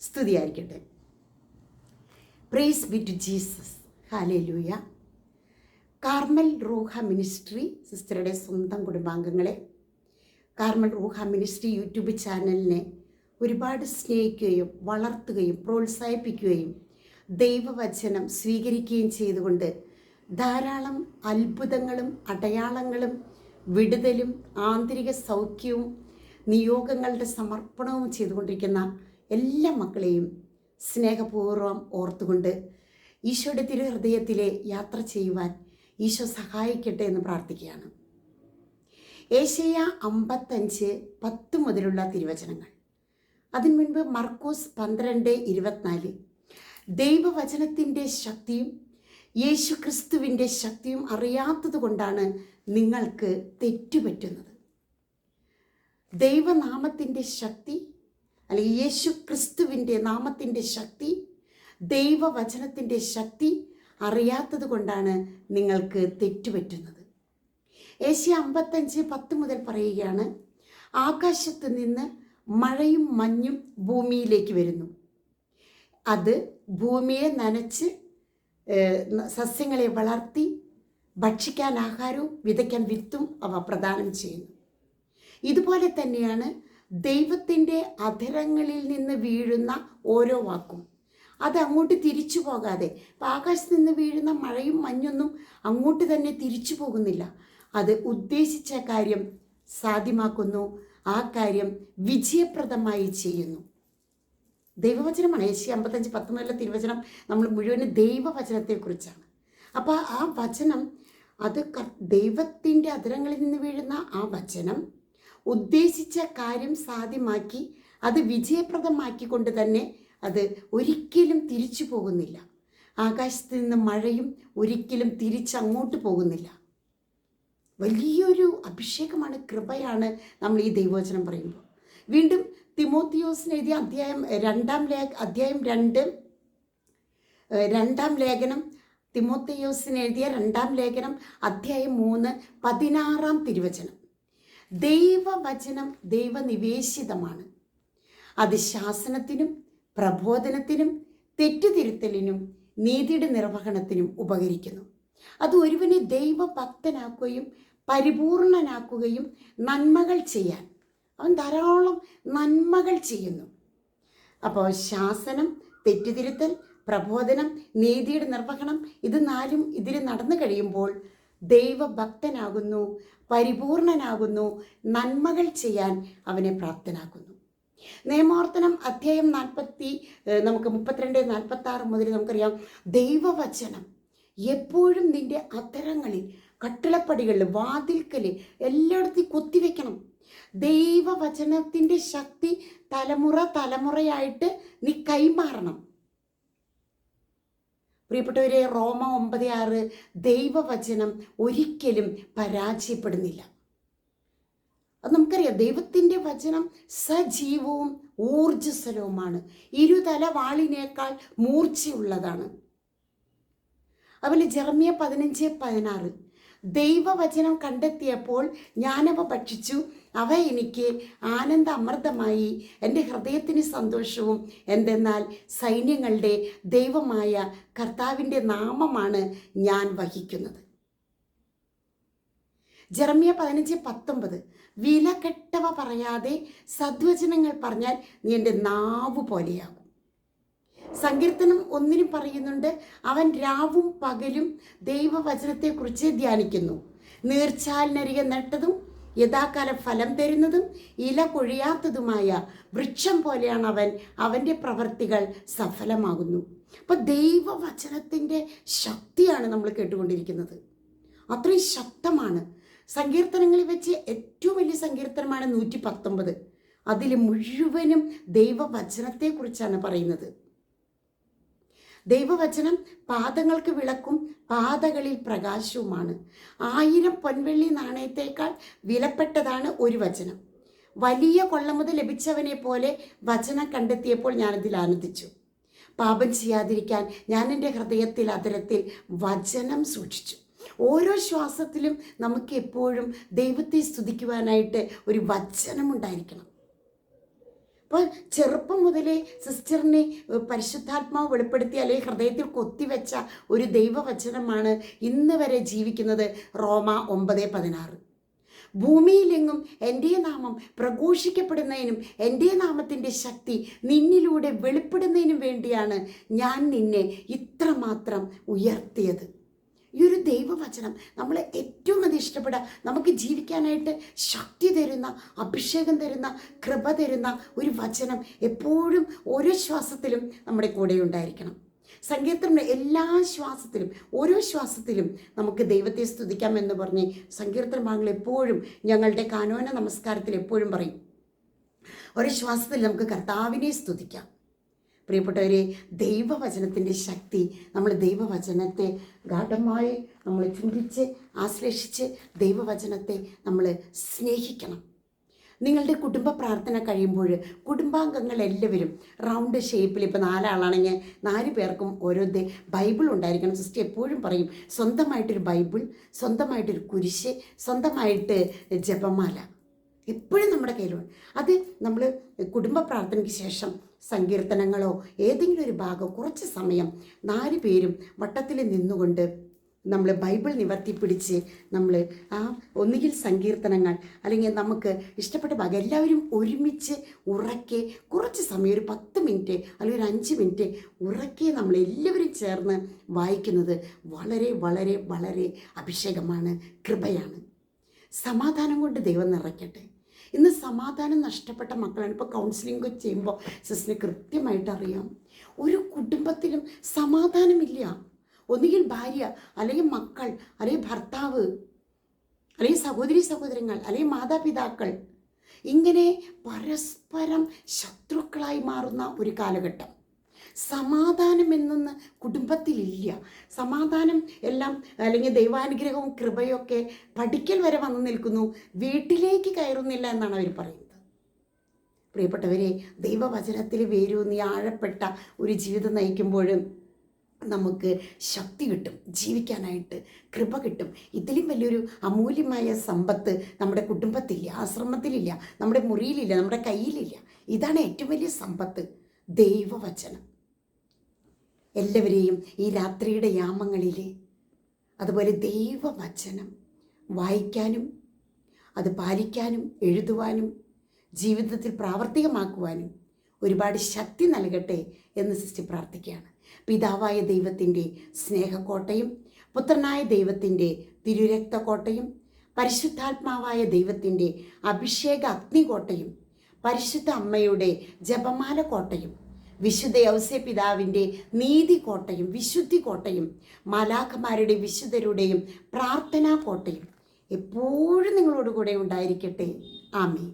സ്തുതിയായിരിക്കട്ടെ. Praise to Jesus hallelujah Carmel Ruha ministry സിസ്റ്ററുടെ സ്വന്തം കുടുംബാംഗങ്ങളെ കാർമൽ റൂഹ മിനിസ്ട്രി യൂട്യൂബ് ചാനലിനെ ഒരുപാട് സ്നേഹിക്കുകയും വളർത്തുകയും പ്രോത്സാഹിപ്പിക്കുകയും ദൈവവചനം സ്വീകരിക്കുകയും ചെയ്തുകൊണ്ട് ധാരാളം അത്ഭുതങ്ങളും അടയാളങ്ങളും വിടുതലും ആന്തരിക സൗഖ്യവും നിയോഗങ്ങളുടെ സമർപ്പണവും ചെയ്തുകൊണ്ടിരിക്കുന്ന എല്ലാ മക്കളെയും സ്നേഹപൂർവം ഓർത്തുകൊണ്ട് ഈശോയുടെ തിരുഹൃദയത്തിലെ യാത്ര ചെയ്യുവാൻ ഈശോ സഹായിക്കട്ടെ എന്ന് പ്രാർത്ഥിക്കുകയാണ്. ഏഷ്യ അമ്പത്തഞ്ച് പത്ത് മുതലുള്ള തിരുവചനങ്ങൾ. അതിനു മുൻപ് മർക്കോസ് പന്ത്രണ്ട് ഇരുപത്തിനാല്. ദൈവവചനത്തിന്റെ ശക്തിയും യേശു ക്രിസ്തുവിന്റെ ശക്തിയും അറിയാത്തത് കൊണ്ടാണ് നിങ്ങൾക്ക് തെറ്റുപറ്റുന്നത്. ദൈവനാമത്തിന്റെ ശക്തി അല്ലെങ്കിൽ യേശു ക്രിസ്തുവിന്റെ നാമത്തിന്റെ ശക്തി ദൈവവചനത്തിന്റെ ശക്തി അറിയാത്തത് കൊണ്ടാണ് നിങ്ങൾക്ക് തെറ്റുപറ്റുന്നത്. ഏഷ്യ അമ്പത്തഞ്ച് പത്ത് മുതൽ പറയുകയാണ് ആകാശത്ത് നിന്ന് മഴയും മഞ്ഞും ഭൂമിയിലേക്ക് വരുന്നു. അത് ഭൂമിയെ നനച്ച് സസ്യങ്ങളെ വളർത്തി ഭക്ഷിക്കാൻ ആഹാരവും വിതയ്ക്കാൻ വിത്തും അവ പ്രദാനം ചെയ്യുന്നു. ഇതുപോലെ തന്നെയാണ് ദൈവത്തിന്റെ അധരങ്ങളിൽ നിന്ന് വീഴുന്ന ഓരോ വാക്കും. അത് അങ്ങോട്ട് തിരിച്ചു പോകാതെ ഇപ്പം ആകാശത്ത് നിന്ന് വീഴുന്ന മഴയും മഞ്ഞൊന്നും അങ്ങോട്ട് തന്നെ തിരിച്ചു പോകുന്നില്ല. അത് ഉദ്ദേശിച്ച കാര്യം സാധ്യമാക്കുന്നു ആ കാര്യം വിജയപ്രദമായി ചെയ്യുന്നു. ദൈവവചനമാണ് ഏഷ്യ അമ്പത്തഞ്ച് പത്തൊമ്പതിലെ തിരുവചനം നമ്മൾ മുഴുവൻ ദൈവവചനത്തെക്കുറിച്ചാണ്. അപ്പോൾ ആ വചനം അത് ദൈവത്തിന്റെ അതിരങ്ങളിൽ നിന്ന് വീഴുന്ന ആ വചനം ഉദ്ദേശിച്ച കാര്യം സാധ്യമാക്കി അത് വിജയപ്രദമാക്കിക്കൊണ്ട് തന്നെ അത് ഒരിക്കലും തിരിച്ചു പോകുന്നില്ല. ആകാശത്ത് നിന്ന് മഴയും ഒരിക്കലും തിരിച്ചങ്ങോട്ട് പോകുന്നില്ല. വലിയൊരു അഭിഷേകമാണ് കൃപയാണ് നമ്മൾ ഈ ദൈവവചനം പറയുമ്പോൾ. വീണ്ടും തിമോത്തിയോസിന് എഴുതിയ അധ്യായം രണ്ടാം ലേ അധ്യായം രണ്ട് രണ്ടാം ലേഖനം തിമോത്തിയോസിന് എഴുതിയ രണ്ടാം ലേഖനം അധ്യായം മൂന്ന് പതിനാറാം തിരുവചനം. ദൈവവചനം ദൈവനിവേശിതമാണ്. അത് ശാസനത്തിനും പ്രബോധനത്തിനും തെറ്റുതിരുത്തലിനും നീതിയുടെ നിർവഹണത്തിനും ഉപകരിക്കുന്നു. അത് ഒരുവനെ ദൈവഭക്തനാക്കുകയും പരിപൂർണനാക്കുകയും നന്മകൾ ചെയ്യാൻ. അവൻ ധാരാളം നന്മകൾ ചെയ്യുന്നു. അപ്പോൾ ശാസനം തെറ്റുതിരുത്തൽ പ്രബോധനം നീതിയുടെ നിർവഹണം ഇത് നാലും ഇതിൽ നടന്നു കഴിയുമ്പോൾ ദൈവഭക്തനാകുന്നു പരിപൂർണനാകുന്നു നന്മകൾ ചെയ്യാൻ അവനെ പ്രാപ്തനാക്കുന്നു. നിയമോർത്തനം അധ്യായം നാൽപ്പത്തി നമുക്ക് മുപ്പത്തിരണ്ട് നാൽപ്പത്തി ആറ് മുതൽ നമുക്കറിയാം. ദൈവവചനം എപ്പോഴും നിന്റെ അത്തരങ്ങളിൽ കട്ടിളപ്പടികളിൽ വാതിൽക്കൽ എല്ലായിടത്തും കുത്തിവെക്കണം. ദൈവവചനത്തിന്റെ ശക്തി തലമുറ തലമുറയായിട്ട് നീ കൈമാറണം. പ്രിയപ്പെട്ടവരെ റോമ ഒമ്പത് ആറ് ദൈവവചനം ഒരിക്കലും പരാജയപ്പെടുന്നില്ല. അത് നമുക്കറിയാം ദൈവത്തിന്റെ വചനം സജീവവും ഊർജസ്വലവുമാണ് ഇരുതല വാളിനേക്കാൾ മൂർച്ചയുള്ളതാണ്. അതുപോലെ ജെറമിയ പതിനഞ്ച് പതിനാറ് ദൈവവചനം കണ്ടെത്തിയപ്പോൾ ഞാനവ ഭക്ഷിച്ചു. അവ എനിക്ക് ആനന്ദ അമൃതമായി എന്റെ ഹൃദയത്തിന് സന്തോഷവും എന്തെന്നാൽ സൈന്യങ്ങളുടെ ദൈവമായ കർത്താവിന്റെ നാമമാണ് ഞാൻ വഹിക്കുന്നത്. ജെറമിയ പതിനഞ്ച് പത്തൊമ്പത് വിലകെട്ടവ പറയാതെ സദ്വചനങ്ങൾ പറഞ്ഞാൽ നീ എന്റെ നാവ് പോലെയാകും സങ്കീർത്തനം ഒന്നിനും പറയുന്നുണ്ട്. അവൻ രാവും പകലും ദൈവവചനത്തെക്കുറിച്ച് ധ്യാനിക്കുന്നു. നീർച്ചാലിനരികെ നട്ടതും യഥാകാലം ഫലം തരുന്നതും ഇല കൊഴിയാത്തതുമായ വൃക്ഷം പോലെയാണ് അവൻ. അവന്റെ പ്രവൃത്തികൾ സഫലമാകുന്നു. അപ്പോൾ ദൈവവചനത്തിന്റെ ശക്തിയാണ് നമ്മൾ കേട്ടുകൊണ്ടിരിക്കുന്നത്. അത്രയും ശക്തമാണ്. സങ്കീർത്തനങ്ങളിൽ വെച്ച് ഏറ്റവും വലിയ സങ്കീർത്തനമാണ് നൂറ്റി പത്തൊമ്പത് അതിൽ മുഴുവനും ദൈവവചനത്തെക്കുറിച്ചാണ് പറയുന്നത്. ദൈവവചനം പാദങ്ങൾക്ക് വിളക്കും പാതകളിൽ പ്രകാശവുമാണ്. ആയിരം പൊൻവെള്ളി നാണയത്തേക്കാൾ വിലപ്പെട്ടതാണ് ഒരു വചനം. വലിയ കൊള്ളമുതൽ ലഭിച്ചവനെ പോലെ വചനം കണ്ടെത്തിയപ്പോൾ ഞാനതിൽ ആനന്ദിച്ചു. പാപം ചെയ്യാതിരിക്കാൻ ഞാൻ എന്റെ ഹൃദയത്തിൽ അതിരത്തിൽ വചനം സൂക്ഷിച്ചു. ഓരോ ശ്വാസത്തിലും നമുക്ക് എപ്പോഴും ദൈവത്തെ സ്തുതിക്കുവാനായിട്ട് ഒരു വചനം ഉണ്ടായിരിക്കണം. അപ്പോൾ ചെറുപ്പം മുതലേ സിസ്റ്ററിനെ പരിശുദ്ധാത്മാവ് വെളിപ്പെടുത്തി അല്ലെങ്കിൽ ഹൃദയത്തിൽ കൊത്തിവെച്ച ഒരു ദൈവവചനമാണ് ഇന്ന് വരെ ജീവിക്കുന്നത് റോമ ഒമ്പത് പതിനാറ്. ഭൂമിയിലെങ്ങും എന്റെ നാമം പ്രഘോഷിക്കപ്പെടുന്നതിനും എന്റെ നാമത്തിന്റെ ശക്തി നിന്നിലൂടെ വെളിപ്പെടുന്നതിനും വേണ്ടിയാണ് ഞാൻ നിന്നെ ഇത്രമാത്രം ഉയർത്തിയത്. ഈ ഒരു ദൈവവചനം നമ്മളെ ഏറ്റവും അധികം ഇഷ്ടപ്പെടുക. നമുക്ക് ജീവിക്കാനായിട്ട് ശക്തി തരുന്ന അഭിഷേകം തരുന്ന കൃപ തരുന്ന ഒരു വചനം എപ്പോഴും ഓരോ ശ്വാസത്തിലും നമ്മുടെ കൂടെ ഉണ്ടായിരിക്കണം. സങ്കീർത്തനം എല്ലാ ശ്വാസത്തിലും ഓരോ ശ്വാസത്തിലും നമുക്ക് ദൈവത്തെ സ്തുതിക്കാം എന്ന് പറഞ്ഞ് സങ്കീർത്തന ഭാഗങ്ങൾ എപ്പോഴും ഞങ്ങളുടെ കാനോന നമസ്കാരത്തിൽ എപ്പോഴും പറയും. ഒരു ശ്വാസത്തിൽ നമുക്ക് കർത്താവിനെ സ്തുതിക്കാം. പ്രിയപ്പെട്ടവരെ ദൈവവചനത്തിന്റെ ശക്തി നമ്മൾ ദൈവവചനത്തെ ഗാഠമായി നമ്മൾ ചിന്തിച്ച് ആശ്ലേഷിച്ച് ദൈവവചനത്തെ നമ്മൾ സ്നേഹിക്കണം. നിങ്ങളുടെ കുടുംബ പ്രാർത്ഥന കഴിയുമ്പോൾ കുടുംബാംഗങ്ങൾ എല്ലാവരും റൗണ്ട് ഷേപ്പിൽ ഇപ്പോൾ നാലാളാണെങ്കിൽ നാല് പേർക്കും ഓരോ ബൈബിൾ ഉണ്ടായിരിക്കണം. സിസ്റ്റർ എപ്പോഴും പറയും സ്വന്തമായിട്ടൊരു ബൈബിൾ സ്വന്തമായിട്ടൊരു കുരിശ് സ്വന്തമായിട്ട് ജപമാല. എപ്പോഴും നമ്മുടെ കയ്യിലുണ്ട്. അത് നമ്മൾ കുടുംബ പ്രാർത്ഥനയ്ക്ക് ശേഷം സങ്കീർത്തനങ്ങളോ ഏതെങ്കിലും ഒരു ഭാഗം കുറച്ച് സമയം നാല് പേരും വട്ടത്തിൽ നിന്നുകൊണ്ട് നമ്മൾ ബൈബിൾ നിവർത്തി പിടിച്ച് നമ്മൾ ആ ഒന്നുകിൽ സങ്കീർത്തനങ്ങൾ അല്ലെങ്കിൽ നമുക്ക് ഇഷ്ടപ്പെട്ട ഭാഗം എല്ലാവരും ഒരുമിച്ച് ഉറക്കെ കുറച്ച് സമയം ഒരു പത്ത് മിനിറ്റ് അല്ലെങ്കിൽ ഒരു അഞ്ച് മിനിറ്റ് ഉറക്കെ നമ്മൾ എല്ലാവരും ചേർന്ന് വായിക്കുന്നത് വളരെ വളരെ വളരെ അഭിഷേകമാണ് കൃപയാണ്. സമാധാനം കൊണ്ട് ദൈവം നിറയ്ക്കട്ടെ. ഇന്ന് സമാധാനം നഷ്ടപ്പെട്ട മക്കളാണ്. ഇപ്പോൾ കൗൺസിലിംഗ് ചെയ്യുമ്പോൾ സിസ്റ്റിന് കൃത്യമായിട്ട് അറിയാം. ഒരു കുടുംബത്തിലും സമാധാനമില്ല. ഒന്നുകിൽ ഭാര്യ അല്ലെങ്കിൽ മക്കൾ അല്ലെങ്കിൽ ഭർത്താവ് അല്ലെങ്കിൽ സഹോദരി സഹോദരങ്ങൾ അല്ലെങ്കിൽ മാതാപിതാക്കൾ. ഇങ്ങനെ പരസ്പരം ശത്രുക്കളായി മാറുന്ന ഒരു കാലഘട്ടം. സമാധാനം എന്നൊന്ന് കുടുംബത്തിലില്ല. സമാധാനം എല്ലാം അല്ലെങ്കിൽ ദൈവാനുഗ്രഹവും കൃപയൊക്കെ പഠിക്കൽ വരെ വന്നു നിൽക്കുന്നു. വീട്ടിലേക്ക് കയറുന്നില്ല എന്നാണ് അവർ പറയുന്നത്. പ്രിയപ്പെട്ടവരെ ദൈവവചനത്തിൽ വേരൂന്നി ആഴപ്പെട്ട ഒരു ജീവിതം നയിക്കുമ്പോഴും നമുക്ക് ശക്തി കിട്ടും ജീവിക്കാനായിട്ട് കൃപ കിട്ടും. ഇതിലും വലിയൊരു അമൂല്യമായ സമ്പത്ത് നമ്മുടെ കുടുംബത്തില്ല ആശ്രമത്തിലില്ല നമ്മുടെ മുറിയിലില്ല നമ്മുടെ കയ്യിലില്ല. ഇതാണ് ഏറ്റവും വലിയ സമ്പത്ത്. ദൈവവചനം. എല്ലാവരെയും ഈ രാത്രിയുടെ യാമങ്ങളിൽ അതുപോലെ ദൈവവചനം വായിക്കാനും അത് പാലിക്കാനും എഴുതുവാനും ജീവിതത്തിൽ പ്രാവർത്തികമാക്കുവാനും ഒരുപാട് ശക്തി നൽകട്ടെ എന്ന് സിസ്റ്റർ പ്രാർത്ഥിക്കുകയാണ്. പിതാവായ ദൈവത്തിന്റെ സ്നേഹക്കോട്ടയും പുത്രനായ ദൈവത്തിന്റെ തിരുരക്തക്കോട്ടയും പരിശുദ്ധാത്മാവായ ദൈവത്തിന്റെ അഭിഷേക അഗ്നികോട്ടയും പരിശുദ്ധ അമ്മയുടെ ജപമാല കോട്ടയും വിശുദ്ധ ഔസ്യ പിതാവിന്റെ നീതി കോട്ടയും വിശുദ്ധി കോട്ടയും മാലാഖമാരുടെ വിശുദ്ധരുടെയും പ്രാർത്ഥനാ കോട്ടയും എപ്പോഴും നിങ്ങളോട് കൂടെ ഉണ്ടായിരിക്കട്ടെ. ആമേ